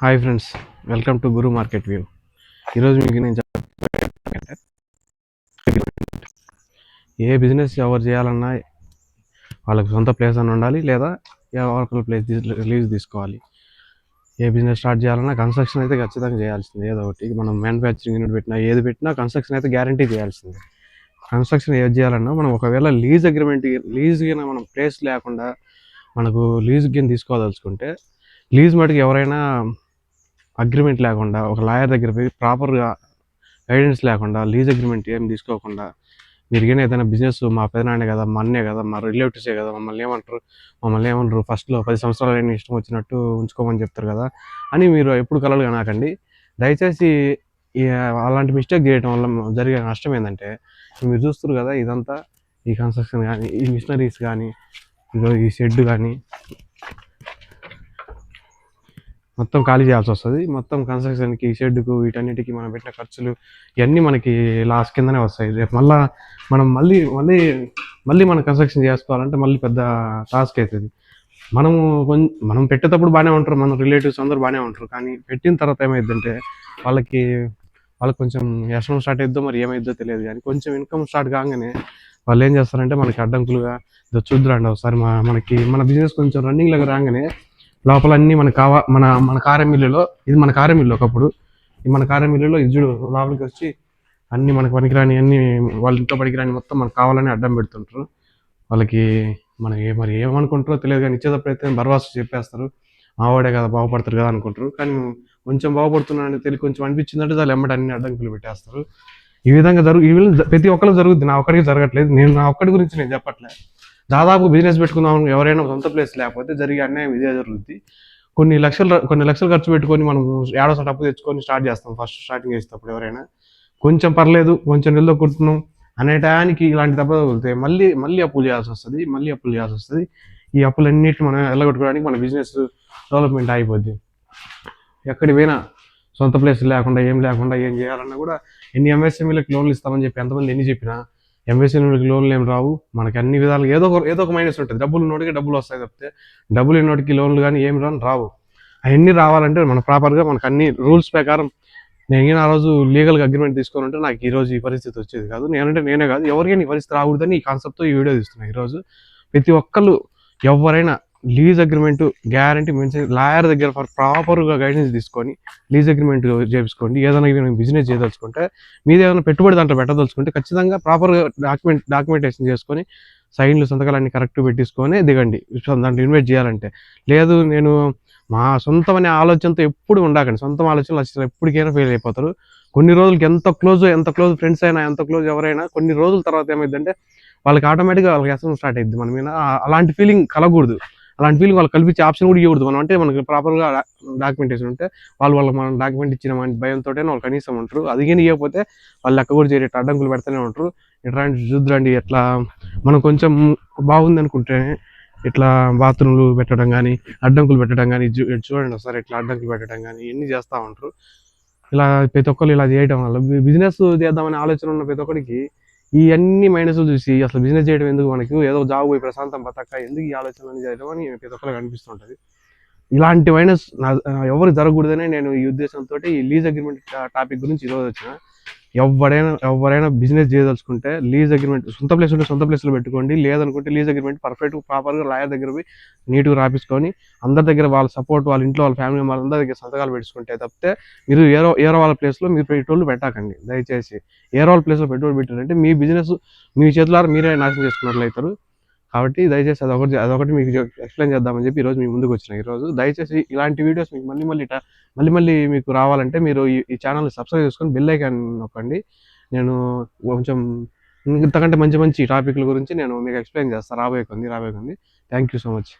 Hi friends welcome to Guru market view. ఈరోజు మీకు నేను ఏ బిజినెస్ ఎవరు చేయాలన్నా వాళ్ళకి సొంత ప్లేస్ అని ఉండాలి లేదా ఎవరికైనా ప్లేస్ రిలీజ్ తీసుకోవాలి. ఏ బిజినెస్ స్టార్ట్ చేయాలన్నా కన్స్ట్రక్షన్ అయితే ఖచ్చితంగా చేయాల్సిందే. ఏదో ఒకటి మనం మ్యానుఫ్యాక్చరింగ్ యూనిట్ పెట్టినా ఏది పెట్టినా కన్స్ట్రక్షన్ అయితే గ్యారంటీ చేయాల్సిందే. కన్స్ట్రక్షన్ ఏది చేయాలన్నా మనం ఒకవేళ లీజ్ అగ్రిమెంట్ లీజ్ కింద మనం ప్లేస్ లేకుండా మనకు లీజ్ కింద తీసుకోదలుచుకుంటే లీజ్ మటుకు ఎవరైనా అగ్రిమెంట్ లేకుండా ఒక లాయర్ దగ్గర పోయి ప్రాపర్గా గైడెన్స్ లేకుండా లీజ్ అగ్రిమెంట్ ఏం తీసుకోకుండా మీరు కానీ ఏదైనా బిజినెస్ మా పెదనాన్నే కదా మా అన్నే కదా మా రిలేటివ్సే కదా మమ్మల్ని ఏమంటారు మమ్మల్ని ఏమంటారు ఫస్ట్లో పది సంవత్సరాలు ఇష్టం వచ్చినట్టు ఉంచుకోమని చెప్తారు కదా అని మీరు ఎప్పుడు కలలు కనాకండి. దయచేసి అలాంటి మిస్టేక్ చేయడం వల్ల జరిగే నష్టం ఏంటంటే మీరు చూస్తారు కదా ఇదంతా ఈ కన్స్ట్రక్షన్ కానీ ఈ మిషనరీస్ కానీ ఇదో ఈ షెడ్ కానీ మొత్తం ఖాళీ చేయాల్సి వస్తుంది మొత్తం కన్స్ట్రక్షన్కి షెడ్కు వీటన్నిటికి మనం పెట్టిన ఖర్చులు ఇవన్నీ మనకి లాస్ట్ కిందనే వస్తాయి. రేపు మళ్ళా మనం మళ్ళీ మళ్ళీ మళ్ళీ మనం కన్స్ట్రక్షన్ చేసుకోవాలంటే మళ్ళీ పెద్ద టాస్క్ అవుతుంది మనము కొంచెం మనం పెట్టేటప్పుడు బాగానే ఉంటారు. మన రిలేటివ్స్ అందరూ బాగానే ఉంటారు. కానీ పెట్టిన తర్వాత ఏమైందంటే వాళ్ళకి వాళ్ళకి కొంచెం వ్యసనం స్టార్ట్ అయిద్దో మరి ఏమైద్దో తెలియదు. కానీ కొంచెం ఇన్కమ్ స్టార్ట్ కాగానే వాళ్ళు ఏం చేస్తారంటే మనకి అడ్డంకులుగా ఇదో చూద్దురండి ఒకసారి మా మనకి మన బిజినెస్ కొంచెం రన్నింగ్లోకి రాగానే లోపల అన్ని మన కావా మన మన కారమిల్లులో ఇది మన కారమిల్లు ఒకప్పుడు. మన కారమిల్లులో ఇది చూడు లోపలికి వచ్చి అన్ని మనకు పనికిరాని అన్ని వాళ్ళ ఇంట్లో పనికిరాని మొత్తం మనకు కావాలని అడ్డం పెడుతుంటారు. వాళ్ళకి మనం ఏ మరి ఏమనుకుంటారో తెలియదు కానీ ఇచ్చేటప్పుడు అయితే భరవాసు చెప్పేస్తారు. మావాడే కదా బాగుపడతారు కదా అనుకుంటారు. కానీ కొంచెం బాగుపడుతున్నాడని తెలియ కొంచెం అనిపించిందంటే దాని ఎమ్మటి అన్ని అడ్డంకులు పెట్టేస్తారు. ఈ విధంగా జరుగు ఈ విధంగా ప్రతి ఒక్కరు జరుగుద్ది. నా ఒక్కడికి జరగట్లేదు. నేను నా ఒక్కడి గురించి నేను చెప్పట్లేదు దాదాపు బిజినెస్ పెట్టుకుందాం ఎవరైనా సొంత ప్లేస్ లేకపోతే జరిగే అన్యాయం ఇదే జరుగుతుంది కొన్ని లక్షలు కొన్ని లక్షలు ఖర్చు పెట్టుకొని మనం ఏడో సార్ అప్పు తెచ్చుకొని స్టార్ట్ చేస్తాం ఫస్ట్ స్టార్టింగ్ చేసేటప్పుడు ఎవరైనా. కొంచెం పర్లేదు కొంచెం నిలదొక్కుంటున్నాం అనే టయానికి ఇలాంటి దెబ్బ తగులుతాయి మళ్ళీ మళ్ళీ అప్పులు చేయాల్సి వస్తుంది మళ్ళీ అప్పులు చేయాల్సి వస్తుంది. ఈ అప్పులన్నిటిని మనం వెళ్ళగొట్టుకోవడానికి మన బిజినెస్ డెవలప్మెంట్ అయిపోద్ది ఎక్కడి పోయినా సొంత ప్లేస్ లేకుండా ఏం లేకుండా ఏం చేయాలన్నా కూడా ఎన్ని ఎంఎస్ఎంఈలకు లోన్లు ఇస్తామని చెప్పి ఎంతమంది ఎన్ని చెప్పినా ఎంఎస్ఎంఈలకు లోన్లు ఏం రావు. మనకి అన్ని విధాలుగా ఏదో ఒక ఏదో ఒక మైనస్ ఉంటుంది. డబ్బులు ఉన్నోడికి డబ్బులు వస్తాయి తప్పితే డబ్బులు ఉన్నోడికి లోన్లు కానీ ఏమి రాని రావు. అవన్నీ రావాలంటే మన ప్రాపర్గా మనకు అన్ని రూల్స్ ప్రకారం నేను ఆ రోజు లీగల్గా అగ్రిమెంట్ తీసుకొని ఉంటే నాకు ఈ రోజు ఈ పరిస్థితి వచ్చేది కాదు. నేనంటే నేనే కాదు. ఎవరికైనా ఈ పరిస్థితి రాకూడదని ఈ కాన్సెప్ట్తో ఈ వీడియో తీస్తున్నాను ఈరోజు ప్రతి ఒక్కళ్ళు ఎవరైనా lease agreement guarantee mention lawyer దగ్గర ఫర్ ప్రాపర్గా గైడెన్స్ తీసుకొని లీజ్ అగ్రిమెంట్ చేపించుకోండి. ఏదైనా బిజినెస్ చేయదలుచుకుంటే మీద ఏదైనా పెట్టుబడి దాంట్లో పెట్టదలుచుకుంటే ఖచ్చితంగా ప్రాపర్గా డాక్యుమెంట్ డాక్యుమెంటేషన్ చేసుకొని సైన్లు సంతకాలన్నీ కరెక్ట్ పెట్టించుకొని దిగండి. దాంట్లో ఇన్వెస్ట్ చేయాలంటే. లేదు నేను మా సొంతమనే ఆలోచనతో ఎప్పుడు ఉండకండి. సొంతం ఆలోచనలు అసలు ఎప్పటికైనా ఫెయిల్ అయిపోతారు. కొన్ని రోజులకి ఎంత క్లోజ్ ఎంత క్లోజ్ ఫ్రెండ్స్ అయినా ఎంత క్లోజ్ ఎవరైనా కొన్ని రోజుల తర్వాత ఏమైందంటే వాళ్ళకి ఆటోమేటిక్గా వాళ్ళకి వ్యసనం స్టార్ట్ అయింది మన మీద. అలాంటి ఫీలింగ్ కలగకూడదు. అలాంటి ఫీలింగ్ వాళ్ళు కల్పించే ఆప్షన్ కూడా ఇవ్వకూడదు మనం. అంటే మనకి ప్రాపర్గా డాక్యుమెంటేషన్ ఉంటే వాళ్ళు వాళ్ళకి మనం డాక్యుమెంట్ ఇచ్చిన భయంతో వాళ్ళు కనీసం ఉంటారు. అది కానీ ఇవ్వకపోతే వాళ్ళు లెక్క కూడా చేరే అడ్డంకులు పెడతానే ఉంటారు. ఇట్లాంటి చూద్దురండి. ఎట్లా మనం కొంచెం బాగుంది అనుకుంటే ఇట్లా బాత్రూమ్లు పెట్టడం కానీ అడ్డంకులు పెట్టడం కానీ చూడండి ఒకసారి ఇట్లా అడ్డంకులు పెట్టడం కానీ ఇవన్నీ చేస్తూ ఉంటారు. ఇలా ప్రతి ఒక్కరు ఇలా చేయడం వల్ల బిజినెస్ చేద్దామనే ఆలోచన ఉన్న ప్రతి ఒక్కరికి ఈ అన్ని మైనస్లు చూసి అసలు బిజినెస్ చేయడం ఎందుకు మనకి? ఏదో జాబ్ పోయి ప్రశాంతం బతక ఎందుకు ఈ ఆలోచనలు చేయడం అని ప్రతి ఒక్కరికి అనిపిస్తుంటుంది ఇలాంటి మైనస్ నా ఎవరు జరగకూడదనే నేను ఈ ఉద్దేశంతో ఈ లీజ్ అగ్రిమెంట్ టాపిక్ గురించి ఈరోజు వచ్చిన. ఎవరైనా ఎవరైనా బిజినెస్ చేయదలుచుకుంటే లీజ్ అగ్రిమెంట్ సొంత ప్లేస్ ఉంటే సొంత ప్లేస్లో పెట్టుకోండి. లేదనుకుంటే లీజ్ అగ్రిమెంట్ పర్ఫెక్ట్ ప్రాపర్గా లాయర్ దగ్గర పోయి నీట్గా రాపించుకొని అందరి దగ్గర వాళ్ళ సపోర్ట్ వాళ్ళ ఇంట్లో వాళ్ళ ఫ్యామిలీ మెంబర్ అందరి దగ్గర సంతకాలు పెట్టుకుంటే తప్పితే మీరు ఏరో ఏరో వాళ్ళ ప్లేస్లో మీరు పెట్టుబడులు పెట్టకండి. దయచేసి ఏరో వాళ్ళ ప్లేస్లో పెట్టుబడి పెట్టారంటే మీ బిజినెస్ మీ చేతులారా మీరే నాశనం చేసుకున్నట్లు అవుతారు కాబట్టి దయచేసి అదొకటి అదొకటి మీకు ఎక్స్ప్లెయిన్ చేద్దామని చెప్పి ఈరోజు మీ ముందుకు వచ్చిన ఈరోజు. దయచేసి ఇలాంటి వీడియోస్ మీకు మళ్ళీ మళ్ళీ మళ్ళీ మళ్ళీ మీకు రావాలంటే మీరు ఈ ఛానల్ని సబ్స్క్రైబ్ చేసుకొని బెల్ ఐకాన్ నొక్కండి. నేను కొంచెం ఇంతకంటే మంచి మంచి టాపిక్ల గురించి నేను మీకు ఎక్స్ప్లెయిన్ చేస్తాను రాబోయే కొంది రాబోయే కొంది థ్యాంక్ యూ సో మచ్.